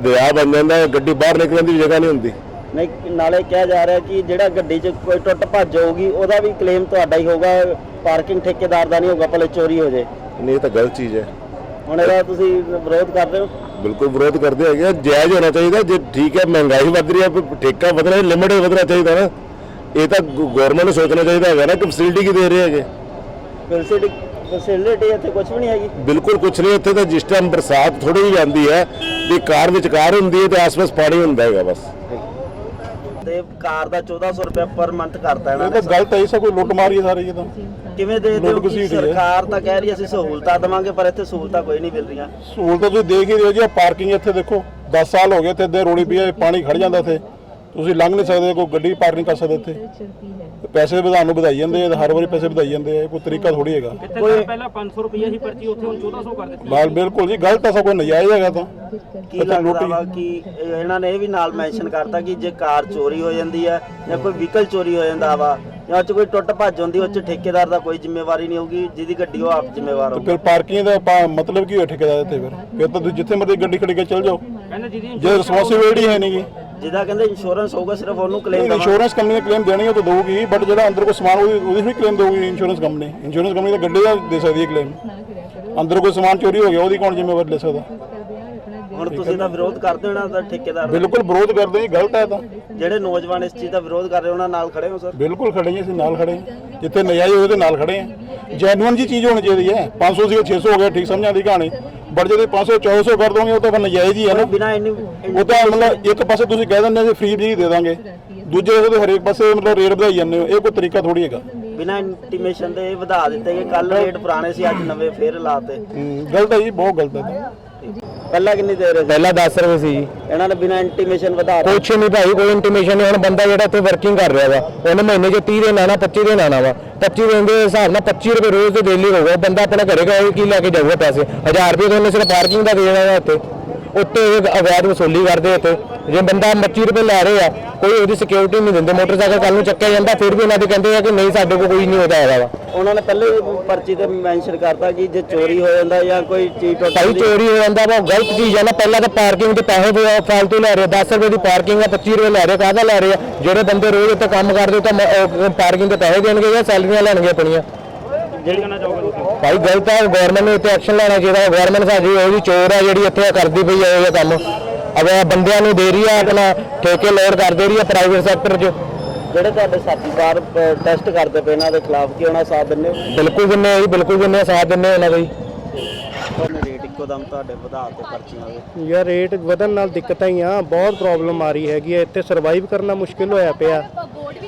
ਦਰਿਆ ਬਣ ਜਾਂਦਾ ਹੈ ਗੱਡੀ ਬਾਹਰ ਨਿਕਲਣ ਦੀ ਜਗ੍ਹਾ ਨਹੀਂ ਹੁੰਦੀ। ਨਹੀਂ ਨਾਲੇ ਕਿਹਾ ਜਾ ਰਿਹਾ ਕਿ ਜਿਹੜਾ ਗੱਡੀ 'ਚ ਕੋਈ ਟੁੱਟ ਭੱਜ ਹੋਊਗੀ ਉਹਦਾ ਵੀ ਕਲੇਮ ਤੁਹਾਡਾ ਹੀ ਹੋਊਗਾ ਪਾਰਕਿੰਗ ਠੇਕੇਦਾਰ ਦਾ ਨਹੀਂ ਹੋਊਗਾ ਭਲੇ ਚੋਰੀ ਹੋ ਜੇ ਨਹੀਂ ਇਹ ਤਾਂ ਗਲਤ ਚੀਜ਼ ਹੈ। ਹੁਣ ਇਹਦਾ ਤੁਸੀਂ ਵਿਰੋਧ ਕਰਦੇ ਹੋ? ਬਿਲਕੁਲ ਵਿਰੋਧ ਕਰਦੇ ਹੈਗੇ ਆ। ਜਾਇਜ਼ ਹੋਣਾ ਚਾਹੀਦਾ ਜੇ ਠੀਕ ਹੈ ਮਹਿੰਗਾਈ ਵੱਧ ਰਹੀ ਹੈ ਠੇਕਾ ਵਧਣਾ ਲਿਮਿਟ ਵਧਣਾ ਚਾਹੀਦਾ ਨਾ। ਇਹ ਤਾਂ ਗਵਰਨਮੈਂਟ ਨੂੰ ਸੋਚਣਾ ਚਾਹੀਦਾ ਹੈਗਾ ਨਾ ਕਿ ਫੈਸਿਲਿਟੀ ਕੀ ਦੇ ਰਹੇ ਹੈਗੇ। ਫੈਸਿਲਿਟੀ ਫੈਸਿਲਿਟੀ ਇੱਥੇ ਕੁਝ ਵੀ ਨਹੀਂ ਹੈਗੀ। ਬਿਲਕੁਲ ਕੁਝ ਨਹੀਂ ਇੱਥੇ ਤਾਂ ਜਿਸ ਟਾਈਮ ਬਰਸਾਤ ਥੋੜੀ ਜਿਹੀ ਆਉਂਦੀ ਹੈ ਤੇ ਕਾਰ ਵਿੱਚ ਕਾਰ ਹੁੰਦੀ ਹੈ ਤੇ ਆਸ-ਪਾਸ ਪਾਣੀ ਹੁੰਦਾ ਹੈਗਾ ਬਸ। ਤੇ ਕਾਰ ਦਾ 1400 ਰੁਪਏ ਪਰ ਮੰਥ ਕਰਤਾ ਇਹਨਾਂ ਇਹ ਨੇ ਤਾਂ ਗਲਤ ਹੈ ਸਭ ਕੋਈ ਲੁੱਟ ਮਾਰੀ ਹੈ ਸਾਰੀ ਇਹ ਤਾਂ ਕਿਵੇਂ ਦੇ ਦਿਓ ਲੋਕ ਕਿ ਘਸੀਟ ਹੀ ਹੈ। ਸਰਕਾਰ ਤਾਂ ਕਹਿ ਰਹੀ ਅਸੀਂ ਸਹੂਲਤਾਂ ਦੇਵਾਂਗੇ ਪਰ ਇੱਥੇ ਸਹੂਲਤਾਂ ਕੋਈ ਨਹੀਂ ਮਿਲ ਰਹੀਆਂ। ਸਹੂਲਤਾਂ ਤੁਸੀਂ ਦੇਖ ਹੀ ਰਹੇ ਹੋ ਜੀ ਪਾਰਕਿੰਗ ਇੱਥੇ ਦੇਖੋ 10 ਸਾਲ ਹੋ ਗਏ ਇੱਥੇ ਅੱਧੇ ਰੋੜੀ ਪਈ ਹੈ ਪਾਣੀ ਖੜ ਜਾਂਦਾ ਇੱਥੇ। ਤੁਸੀਂ ਲੰਘ ਨਹੀਂ ਸਕਦੇ ਕੋਈ ਗੱਡੀ ਪਾਰ ਨਹੀਂ ਕਰ ਸਕਦੇ ਇੱਥੇ। ਪੈਸੇ ਵਧਾਉਣ ਨੂੰ ਵਧਾਈ ਜਾਂਦੇ ਆ ਹਰ ਵਾਰੀ ਪੈਸੇ ਵਧਾਈ ਜਾਂਦੇ ਆ ਕੋਈ ਤਰੀਕਾ ਥੋੜੀ ਹੈਗਾ। ਕੋਈ ਪਹਿਲਾਂ 500 ਰੁਪਏ ਸੀ ਪਰਚੀ ਉੱਥੇ ਹੁਣ 1400 ਕਰ ਦਿੱਤੀ। ਬਾਲ ਬਿਲਕੁਲ ਜੀ ਗਲਤ ਹੈ ਸਭ ਕੋਈ ਨਜਾਇਜ਼ ਹੈਗਾ ਤਾਂ। ਕੀ ਲੱਗਦਾ ਕਿ ਇਹਨਾਂ ਨੇ ਇਹ ਵੀ ਨਾਲ ਮੈਂਸ਼ਨ ਕਰਤਾ ਕਿ ਜੇ ਕਾਰ ਚੋਰੀ ਹੋ ਜਾਂਦੀ ਹੈ ਜਾਂ ਕੋਈ ਵਹੀਕਲ ਚੋਰੀ ਹੋ ਜਾਂਦਾ ਵਾ ਜਾਂ 'ਚ ਕੋਈ ਟੁੱਟ ਭੱਜ ਹੁੰਦੀ ਉਹ 'ਚ ਠੇਕੇਦਾਰ ਦਾ ਕੋਈ ਜ਼ਿੰਮੇਵਾਰੀ ਨਹੀਂ ਹੋਊਗੀ ਜਿਹਦੀ ਗੱਡੀ ਉਹ ਆਪ ਜ਼ਿੰਮੇਵਾਰ ਤੇ ਹੋਊਗਾ। ਫਿਰ ਪਾਰਕਿੰਗ ਦਾ ਮਤਲਬ ਕੀ ਹੋਇਆ ਠੇਕੇਦਾਰ ਇੱਥੇ ਫਿਰ? ਫਿਰ ਤਾਂ ਤੁਸੀਂ ਜਿੱਥੇ ਮਰਜ਼ੀ ਗੱਡੀ ਖੜੀ ਕੇ ਚੱਲ ਜਾਓ। ਕਹਿੰਦੇ ਜਿਹਦੀ ਜੇ ਰਿਸਪੌਂਸਿਬਿਲਟੀ ਹੈ ਨਹੀਂ ਗੀ। ਜਿਹਦਾ ਕਹਿੰਦੇ ਇੰਸ਼ੋਰੈਂਸ ਹੋਊਗਾ ਸਿਰਫ ਉਹਨੂੰ ਕਲੇਮ ਦੇਵਾਂਗੇ। ਇੰਸ਼ੋਰੈਂਸ ਕੰਪਨੀ ਨੇ ਕਲੇਮ ਦੇਣੀ ਹੈ ਤਾਂ ਦਊਗੀ ਬਟ ਜਿਹੜਾ ਅੰਦਰ ਕੋਈ ਸਮਾਨ ਉਹਦੀ ਉਹਦੀ ਵੀ ਕਲੇਮ ਦੇਊਗੀ ਇੰਸ਼ੋਰੈਂਸ ਕੰਪਨੀ ਇੰਸ਼ੋਰੈਂਸ ਕੰਪਨੀ ਤਾਂ ਗੱਡੀ ਦਾ ਦੇ ਸਕਦੀ ਹੈ ਕਲੇਮ ਅੰਦਰ ਕੋਈ ਸਮਾਨ ਚੋਰੀ ਹੋ ਗਿਆ ਉਹਦੀ ਕੌਣ ਜ਼ਿੰਮੇਵਾਰੀ ਲੈ ਸਕਦਾ? ਹੁਣ ਤੁਸੀਂ ਤਾਂ ਵਿਰੋਧ ਕਰਦੇ ਹੋ ਨਾ ਠੇਕੇਦਾਰ ਦਾ। ਬਿਲਕੁਲ ਵਿਰੋਧ ਕਰਦੇ ਜੀ ਗਲਤ ਹੈ ਇਹ ਤਾਂ। ਜਿਹੜੇ ਨੌਜਵਾਨ ਇਸ ਚੀਜ਼ ਦਾ ਵਿਰੋਧ ਕਰ ਰਹੇ ਉਹਨਾਂ ਨਾਲ ਖੜੇ ਹੋ ਸਰ? ਬਿਲਕੁਲ ਖੜੇ ਹਾਂ ਅਸੀਂ ਨਾਲ ਖੜੇ ਹਾਂ। ਜਿੱਥੇ ਨਜਾਇਜ਼ ਹੋਵੇ ਤੇ ਨਾਲ ਖੜੇ ਹਾਂ। ਜੈਨੂਅਨ ਜੀ ਚੀਜ਼ ਹੋਣੀ ਚਾਹੀਦੀ ਹੈ। 500 ਸੀ 600 ਹੋ ਗਿਆ ਠੀਕ ਸਮਝਾਂ ਦੀ ਕਹਾਣੀ। ਬਟ ਜੇ 500 400 ਕਰ ਦੋਗੇ ਉਹ ਤਾਂ ਫਿਰ ਨਜਾਇਜ਼ ਹੀ ਹੈ ਨਾ। ਬਿਨਾ ਇੰਨੀ ਉਹ ਤਾਂ ਮਤਲਬ ਇੱਕ ਪਾਸੇ ਤੁਸੀਂ ਕਹਿ ਦਿੰਦੇ ਜੀ ਫ੍ਰੀ ਜੀ ਦੇ ਦਾਂਗੇ। ਦੂਜੇ ਪਾਸੇ ਤੇ ਹਰੇਕ ਪਾਸੇ ਮਤਲਬ ਰੇਟ ਵਧਾਈ ਜਾਂਦੇ ਹੋ। ਇਹ ਕੋਈ ਤਰੀਕਾ ਥੋੜੀ ਹੈਗਾ। ਬਿਨਾ ਇੰਟੀਮੇਸ਼ਨ ਦੇ ਇਹ ਵਧਾ ਦਿੱਤੇ ਕਿ ਕੱਲ ਰੇਟ ਪੁਰਾਣੇ ਸੀ ਅੱਜ ਨਵੇਂ ਫੇਰ ਲਾਤੇ। ਹਮ, ਗਲਤ ਹੈ ਜੀ ਬਹੁਤ ਗਲਤ ਹੈ ਤਾਂ। ਪਹਿਲਾਂ ਕਿੰਨੀ ਦੇ ਰਹੇ ਸੀ ਪਹਿਲਾਂ 10 ਰੁਪਏ ਸੀ ਜੀ। ਇਹਨਾਂ ਨੇ ਬਿਨਾ ਇੰਟੀਮੇਸ਼ਨ ਵਧਾ ਦਿੱਤੇ? ਕੁਛ ਨਹੀਂ ਭਾਈ ਕੋਈ ਇੰਟੀਮੇਸ਼ਨ ਨਹੀਂ। ਹੁਣ ਬੰਦਾ ਜਿਹੜਾ ਇੱਥੇ ਵਰਕਿੰਗ ਕਰ ਰਿਹਾ ਵਾ ਉਹਨੇ ਮਹੀਨੇ 'ਚ 30 ਦਿਨ ਆਣਾ 25 ਦਿਨ ਆਣਾ ਵਾ। 25 ਦਿਨ ਦੇ ਹਿਸਾਬ ਨਾਲ 25 ਰੁਪਏ ਰੋਜ਼ ਦੇ ਡੇਲੀ ਹੋਊਗਾ ਬੰਦਾ ਆਪਣੇ ਘਰੇ ਗਏ ਕੀ ਲੈ ਕੇ ਜਾਊਗਾ ਪੈਸੇ। 1000 ਰੁਪਏ ਤੋਂ ਉਹਨੇ ਸਿਰਫ ਪਾਰਕਿੰਗ ਦਾ ਦੇਣਾ ਵਾ ਇੱਥੇ ਉੱਤੇ ਇਹ ਅਵੈਧ ਵਸੂਲੀ ਕਰਦੇ ਇੱਥੇ। ਜੇ ਬੰਦਾ 25 ਰੁਪਏ ਲੈ ਰਹੇ ਆ ਕੋਈ ਉਹਦੀ ਸਿਕਿਉਰਿਟੀ ਨਹੀਂ ਦਿੰਦੇ। ਮੋਟਰਸਾਈਕਲ ਕੱਲ ਨੂੰ ਚੱਕਿਆ ਜਾਂਦਾ ਫਿਰ ਵੀ ਉਹਨਾਂ ਦੇ ਕਹਿੰਦੇ ਆ ਕਿ ਨਹੀਂ ਸਾਡੇ ਕੋਲ ਕੋਈ ਨਹੀਂ ਉਹਦਾ ਹੈਗਾ ਵਾ। ਉਹਨਾਂ ਨੇ ਪਹਿਲੇ ਹੀ ਪਰਚੀ ਤੇ ਮੈਂਸ਼ਨ ਕਰਤਾ ਕਿ ਜੇ ਚੋਰੀ ਹੋ ਜਾਂਦਾ ਜਾਂ ਕੋਈ ਚੀਜ਼ ਟੁੱਟ ਭਾਈ ਜਾਂਦੀ। ਚੋਰੀ ਹੋ ਜਾਂਦਾ ਵਾ ਉਹ ਗਲਤ ਚੀਜ਼ ਆ ਨਾ ਪਹਿਲਾਂ ਤਾਂ ਪਾਰਕਿੰਗ ਦੇ ਪੈਸੇ ਦੇ ਫਾਲਤੂ ਲੈ ਰਹੇ 10 ਰੁਪਏ ਦੀ ਪਾਰਕਿੰਗ ਆ 25 ਰੁਪਏ ਲੈ ਰਹੇ ਕਾਹਦਾ ਲੈ ਰਹੇ ਆ? ਜਿਹੜੇ ਬੰਦੇ ਰੋਜ਼ ਇੱਥੇ ਕੰਮ ਕਰਦੇ ਉਹ ਤਾਂ ਪਾਰਕਿੰਗ ਦੇ ਪੈਸੇ ਦੇਣਗੇ ਜਾਂ ਸੈਲਰੀਆਂ ਲੈਣਗੇ ਆਪਣੀਆਂ। ਜਿਹੜੀ ਕਹਿਣਾ ਚਾਹੋਗੇ ਤੁਸੀਂ। ਭਾਈ ਗਲਤ ਹੈ ਗਵਰਨਮੈਂਟ ਨੂੰ ਇੱਥੇ ਐਕਸ਼ਨ ਲੈਣਾ ਚਾਹੀਦਾ ਗਵਰਨਮੈਂਟ ਸਾਡੀ ਉਹਦੀ ਚੋਰ ਹੈ ਜਿਹੜੀ ਇੱਥੇ ਕਰਦੀ ਪਈ ਹੈ ਇਹ ਕੰਮ। ਅਗਰ ਬੰਦਿਆਂ ਨੂੰ ਦੇ ਰਹੀ ਹੈ ਆਪਣਾ ਠੇਕੇ ਲੋਡ ਕਰ ਦੇ ਰਹੀ ਹੈ ਪ੍ਰਾਈਵੇਟ ਸੈਕਟਰ 'ਚ। ਜਿਹੜੇ ਤੁਹਾਡੇ ਸਾਥੀ ਬਾਹਰ ਟੈਸਟ ਕਰਦੇ ਪਏ ਇਹਨਾਂ ਦੇ ਖਿਲਾਫ ਕੀ ਉਹਨਾਂ ਸਾਥ ਦਿੰਦੇ ਹੋ? ਬਿਲਕੁਲ ਦਿੰਨੇ ਆ ਜੀ ਬਿਲਕੁਲ ਦਿੰਨੇ ਆ, ਸਾਥ ਦਿੰਨੇ ਆ ਉਹਨਾਂ ਦਾ ਜੀ। ਉਹਨੇ ਰੇਟ ਇੱਕੋ ਦਮ ਤੁਹਾਡੇ ਵਧਾ ਤੇ ਪਰਚੀਆਂ ਦੇ। ਯਾਰ ਰੇਟ ਵਧਣ ਨਾਲ ਦਿੱਕਤਾਂ ਹੀ ਆ ਬਹੁਤ ਪ੍ਰੋਬਲਮ ਆ ਰਹੀ ਹੈਗੀ ਹੈ ਇੱਥੇ ਸਰਵਾਈਵ ਕਰਨਾ ਮੁਸ਼ਕਿਲ ਹੋਇਆ ਪਿਆ।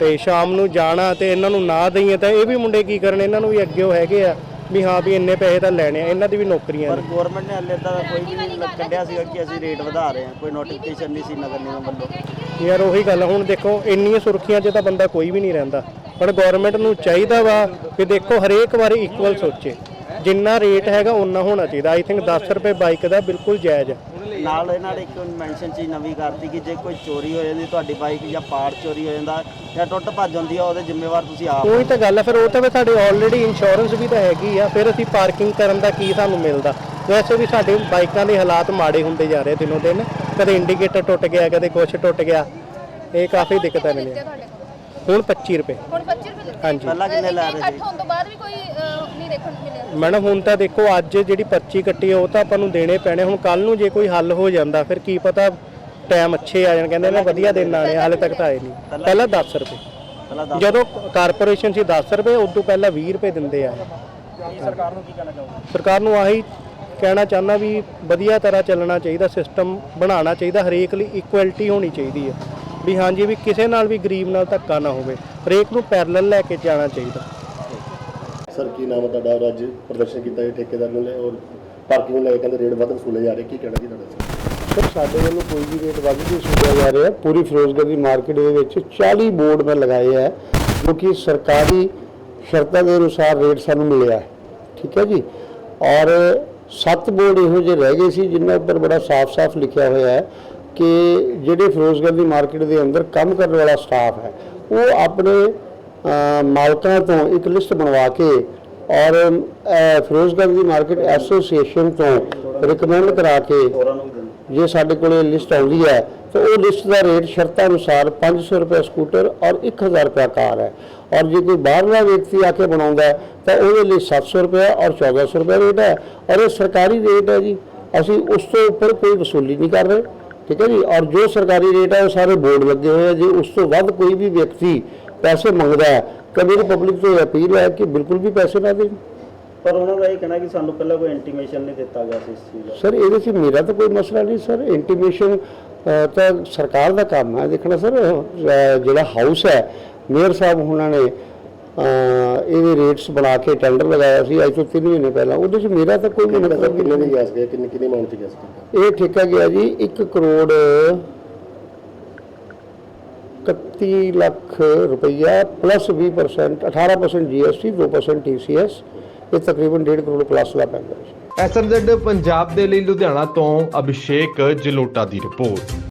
ਤੇ ਸ਼ਾਮ ਨੂੰ ਜਾਣਾ ਤੇ ਇਹਨਾਂ ਨੂੰ ਨਾ ਦਈਏ ਤਾਂ ਇਹ ਵੀ ਮੁੰਡੇ ਕੀ ਕਰਨ ਇਹਨਾਂ ਨੂੰ ਵੀ ਅੱਗੇ ਉਹ ਹੈਗੇ ਆ। ਵੀ ਹਾਂ ਵੀ ਇੰਨੇ ਪੈਸੇ ਤਾਂ ਲੈਣੇ ਆ ਇਹਨਾਂ ਦੀ ਵੀ ਨੌਕਰੀਆਂ ਪਰ ਨੇ। ਗਵਰਨਮੈਂਟ ਨੇ ਹਲੇ ਤਾਂ ਕੋਈ ਵੀ ਨਹੀਂ ਕੱਢਿਆ ਸੀਗਾ ਕਿ ਅਸੀਂ ਰੇਟ ਵਧਾ ਰਹੇ ਹਾਂ ਕੋਈ ਨੋਟੀਫਿਕੇਸ਼ਨ ਨਹੀਂ ਸੀ ਨਗਰ ਨਿਗਮ ਵੱਲੋਂ। ਯਾਰ ਉਹੀ ਗੱਲ ਆ, ਹੁਣ ਦੇਖੋ ਇੰਨੀਆਂ ਸੁਰਖੀਆਂ 'ਚ ਤਾਂ ਬੰਦਾ ਕੋਈ ਵੀ ਨਹੀਂ ਰਹਿੰਦਾ। ਪਰ ਗਵਰਨਮੈਂਟ ਨੂੰ ਚਾਹੀਦਾ ਵਾ ਕਿ ਦੇਖੋ ਹਰੇਕ ਵਾਰੀ ਇਕੁਅਲ ਸੋਚੇ। ਜਿੰਨਾ ਰੇਟ ਹੈਗਾ ਉਨਾ ਹੋਣਾ ਚਾਹੀਦਾ। ਆਈ ਥਿੰਕ 10 ਰੁਪਏ ਬਾਈਕ ਦਾ ਬਿਲਕੁਲ ਜਾਇਜ਼ ਹੈ ਨਾਲ ਇਹਨਾਂ ਨੇ ਇੱਕ ਮੈਂਸ਼ਨ ਚੀਜ਼ ਨਵੀਂ ਕਰਤੀ ਕਿ ਜੇ ਕੋਈ ਚੋਰੀ ਹੋ ਜਾਂਦੀ ਤੁਹਾਡੀ ਬਾਈਕ ਜਾਂ ਪਾਰਟ ਚੋਰੀ ਹੋ ਜਾਂਦਾ ਜਾਂ ਟੁੱਟ ਭੱਜ ਹੁੰਦੀ ਆ ਉਹਦੇ ਜ਼ਿੰਮੇਵਾਰ ਤੁਸੀਂ ਆਪ ਉਹੀ ਤਾਂ ਗੱਲ ਹੈ ਫਿਰ ਉਹ ਤਾਂ ਵੀ ਸਾਡੇ ਆਲਰੇਡੀ ਇੰਸ਼ੋਰੈਂਸ ਵੀ ਤਾਂ ਹੈਗੀ ਆ ਫਿਰ ਅਸੀਂ ਪਾਰਕਿੰਗ ਕਰਨ ਦਾ ਕੀ ਸਾਨੂੰ ਮਿਲਦਾ? ਵੈਸੇ ਵੀ ਸਾਡੇ ਬਾਈਕਾਂ ਦੇ ਹਾਲਾਤ ਮਾੜੇ ਹੁੰਦੇ ਜਾ ਰਹੇ ਦਿਨੋਂ ਦਿਨ ਕਦੇ ਇੰਡੀਕੇਟਰ ਟੁੱਟ ਗਿਆ ਕਦੇ ਕੁਛ ਟੁੱਟ ਗਿਆ ਇਹ ਕਾਫੀ ਦਿੱਕਤਾਂ ਨੇ ਹੁਣ 25 ਰੁਪਏ। ਹੁਣ 25 ਰੁਪਏ ਲੱਗੇ। ਹਾਂਜੀ। ਪਹਿਲਾਂ ਕਿੰਨੇ ਲੈ ਰਹੇ ਸੀ? ਹੋਣ ਤੋਂ ਬਾਅਦ ਵੀ ਕੋਈ ਅਹ, ਨਹੀਂ ਦੇਖਣ ਨੂੰ ਮਿਲਿਆ। ਮੈਡਮ ਹੁਣ ਤਾਂ ਦੇਖੋ ਅੱਜ ਜਿਹੜੀ ਪਰਚੀ ਕੱਟੀ ਉਹ ਤਾਂ ਆਪਾਂ ਨੂੰ ਦੇਣੇ ਪੈਣੇ। ਹੁਣ ਕੱਲ ਨੂੰ ਜੇ ਕੋਈ ਹੱਲ ਹੋ ਜਾਂਦਾ ਫਿਰ ਕੀ ਪਤਾ ਟਾਈਮ ਅੱਛੇ ਆ ਜਾਣ। ਕਹਿੰਦੇ ਨੇ ਵਧੀਆ ਦਿਨ ਆਣੇ ਹਾਲੇ ਤੱਕ ਤਾਂ ਆਏ ਨਹੀਂ। ਪਹਿਲਾਂ 10 ਰੁਪਏ। ਪਹਿਲਾਂ ਦੱਸ। ਜਦੋਂ ਕਾਰਪੋਰੇਸ਼ਨ ਸੀ 10 ਰੁਪਏ ਉਸ ਤੋਂ ਪਹਿਲਾਂ 20 ਰੁਪਏ ਦਿੰਦੇ ਆ। ਸਰਕਾਰ ਨੂੰ ਕੀ ਕਹਿਣਾ ਚਾਹੋਗੇ? ਸਰਕਾਰ ਨੂੰ ਆਹੀ ਕਹਿਣਾ ਚਾਹੁੰਦਾ ਵੀ ਵਧੀਆ ਤਰ੍ਹਾਂ ਚੱਲਣਾ ਚਾਹੀਦਾ ਸਿਸਟਮ ਬਣਾਉਣਾ ਚਾਹੀਦਾ ਹਰੇਕ ਲਈ ਇਕੁਐਲਿਟੀ ਹੋਣੀ ਚਾਹੀਦੀ ਹੈ ਵੀ ਹਾਂਜੀ ਵੀ ਕਿਸੇ ਨਾਲ ਵੀ ਗਰੀਬ ਨਾਲ ਧੱਕਾ ਨਾ ਹੋਵੇ। ਹਰੇਕ ਨੂੰ ਪੈਰਲਲ ਲੈ ਕੇ ਜਾਣਾ ਚਾਹੀਦਾ। ਸਰ ਕੀ ਨਾਮ ਹੈ ਤੁਹਾਡਾ? ਔਰ ਅੱਜ ਪ੍ਰਦਰਸ਼ਨ ਕੀਤਾ ਹੈ ਠੇਕੇਦਾਰ ਨੂੰ ਲੈ ਔਰ ਪਾਰਕਿੰਗ ਨੂੰ ਲੈ ਕੇ ਕਹਿੰਦੇ ਰੇਟ ਵੱਧ ਵਸੂਲੇ ਜਾ ਰਹੇ। ਕੀ ਕਹਿਣਾ ਜੀ ਤੁਹਾਡਾ? ਸਰ ਸਾਡੇ ਵੱਲੋਂ ਕੋਈ ਵੀ ਰੇਟ ਵੱਧ ਨਹੀਂ ਸੁਣਿਆ ਜਾ ਰਿਹਾ। ਪੂਰੀ ਫਿਰੋਜ਼ਗਾਰ ਦੀ ਮਾਰਕੀਟ ਦੇ ਵਿੱਚ 40 ਬੋਰਡ ਮੈਂ ਲਗਾਏ ਹੈ ਜੋ ਕਿ ਸਰਕਾਰੀ ਸ਼ਰਤਾਂ ਦੇ ਅਨੁਸਾਰ ਰੇਟ ਸਾਨੂੰ ਮਿਲਿਆ। ਹੈ ਠੀਕ ਹੈ ਜੀ? ਔਰ ਸੱਤ ਬੋਰਡ ਇਹੋ ਜਿਹੇ ਰਹਿ ਗਏ ਸੀ ਜਿਨ੍ਹਾਂ ਉੱਪਰ ਬੜਾ ਸਾਫ਼-ਸਾਫ਼ ਲਿਖਿਆ ਹੋਇਆ ਹੈ। ਕਿ ਜਿਹੜੇ ਫਿਰੋਜ਼ਗਾਰ ਦੀ ਮਾਰਕੀਟ ਦੇ ਅੰਦਰ ਕੰਮ ਕਰਨ ਵਾਲਾ ਸਟਾਫ ਹੈ ਉਹ ਆਪਣੇ ਮਾਲਕਾਂ ਤੋਂ ਇੱਕ ਲਿਸਟ ਬਣਵਾ ਕੇ ਔਰ ਅ, ਦੀ ਮਾਰਕੀਟ ਐਸੋਸੀਏਸ਼ਨ ਤੋਂ ਰਿਕਮੈਂਡ ਕਰਾ ਕੇ ਜੇ ਸਾਡੇ ਕੋਲੇ ਲਿਸਟ ਆਉਂਦੀ ਹੈ ਤਾਂ ਉਹ ਲਿਸਟ ਦਾ ਰੇਟ ਸ਼ਰਤਾਂ ਅਨੁਸਾਰ 500 ਰੁਪਏ ਸਕੂਟਰ ਔਰ 1000 ਰੁਪਏ ਕਾਰ ਹੈ। ਔਰ ਜੇ ਕੋਈ ਬਾਹਰਲਾ ਵਿਅਕਤੀ ਆ ਕੇ ਬਣਾਉਂਦਾ ਤਾਂ ਉਹਦੇ ਲਈ 700 ਰੁਪਏ ਔਰ 1400 ਰੁਪਏ ਰੇਟ ਹੈ। ਔਰ ਇਹ ਸਰਕਾਰੀ ਰੇਟ ਹੈ ਜੀ। ਅਸੀਂ ਉਸ ਤੋਂ ਉੱਪਰ ਕੋਈ ਵਸੂਲੀ ਨਹੀਂ ਕਰ ਰਹੇ। ਠੀਕ ਹੈ ਜੀ ਔਰ ਜੋ ਸਰਕਾਰੀ ਰੇਟ ਹੈ ਉਹ ਸਾਰੇ ਬੋਰਡ ਲੱਗੇ ਹੋਏ ਆ। ਜੇ ਉਸ ਤੋਂ ਵੱਧ ਕੋਈ ਵੀ ਵਿਅਕਤੀ ਪੈਸੇ ਮੰਗਦਾ ਹੈ ਤਾਂ ਮੇਰੀ ਪਬਲਿਕ ਤੋਂ ਅਪੀਲ ਹੈ ਕਿ ਬਿਲਕੁਲ ਵੀ ਪੈਸੇ ਨਾ ਦੇਣ ਪਰ ਉਹਨਾਂ ਦਾ ਇਹ ਕਹਿਣਾ ਕਿ ਸਾਨੂੰ ਪਹਿਲਾਂ ਕੋਈ ਇੰਟੀਮੇਸ਼ਨ ਨਹੀਂ ਦਿੱਤਾ ਗਿਆ ਸੀ ਇਸ ਚੀਜ਼ ਦਾ। ਸਰ ਇਹਦੇ 'ਚ ਮੇਰਾ ਤਾਂ ਕੋਈ ਮਸਲਾ ਨਹੀਂ ਸਰ। ਇੰਟੀਮੇਸ਼ਨ ਤਾਂ ਸਰਕਾਰ ਦਾ ਕੰਮ ਹੈ। ਦੇਖਣਾ ਸਰ ਜਿਹੜਾ ਹਾਊਸ ਹੈ ਮੇਅਰ ਸਾਹਿਬ ਉਹਨਾਂ ਨੇ ਇਹਦੇ ਰੇਟਸ ਬਣਾ ਕੇ ਟੈਂਡਰ ਲਗਾਇਆ ਸੀ ਅੱਜ ਤੋਂ 3 ਮਹੀਨੇ ਪਹਿਲਾਂ। ਉਹਦੇ 'ਚ ਮੇਰਾ ਤਾਂ ਕੋਈ ਕਿੰਨੇ ਮਤਲਬ ਕਿੰਨੇ ਨਹੀਂ ਦੀ ਗੈਸ ਗਿਆ? ਕਿੰਨੇ ਕਿੰਨੇ ਅਮਾਉਂਟ ਚ ਗੈਸ ਕੀਤਾ ਇਹ ਠੇਕਾ ਗਿਆ ਜੀ 1 ਕਰੋੜ 31 ਲੱਖ ਰੁਪਈਆ ਪਲੱਸ 20% 18% GST 2% TCS ਇਹ ਤਕਰੀਬਨ 1.5 ਕਰੋੜ ਪਲੱਸ ਦਾ ਪੈਂਦਾ ਹੈ ਐਸਐਮਜ਼ੈਡ ਪੰਜਾਬ ਦੇ ਲਈ ਲੁਧਿਆਣਾ ਤੋਂ ਅਭਿਸ਼ੇਕ ਜਲੋਟਾ ਦੀ ਰਿਪੋਰਟ।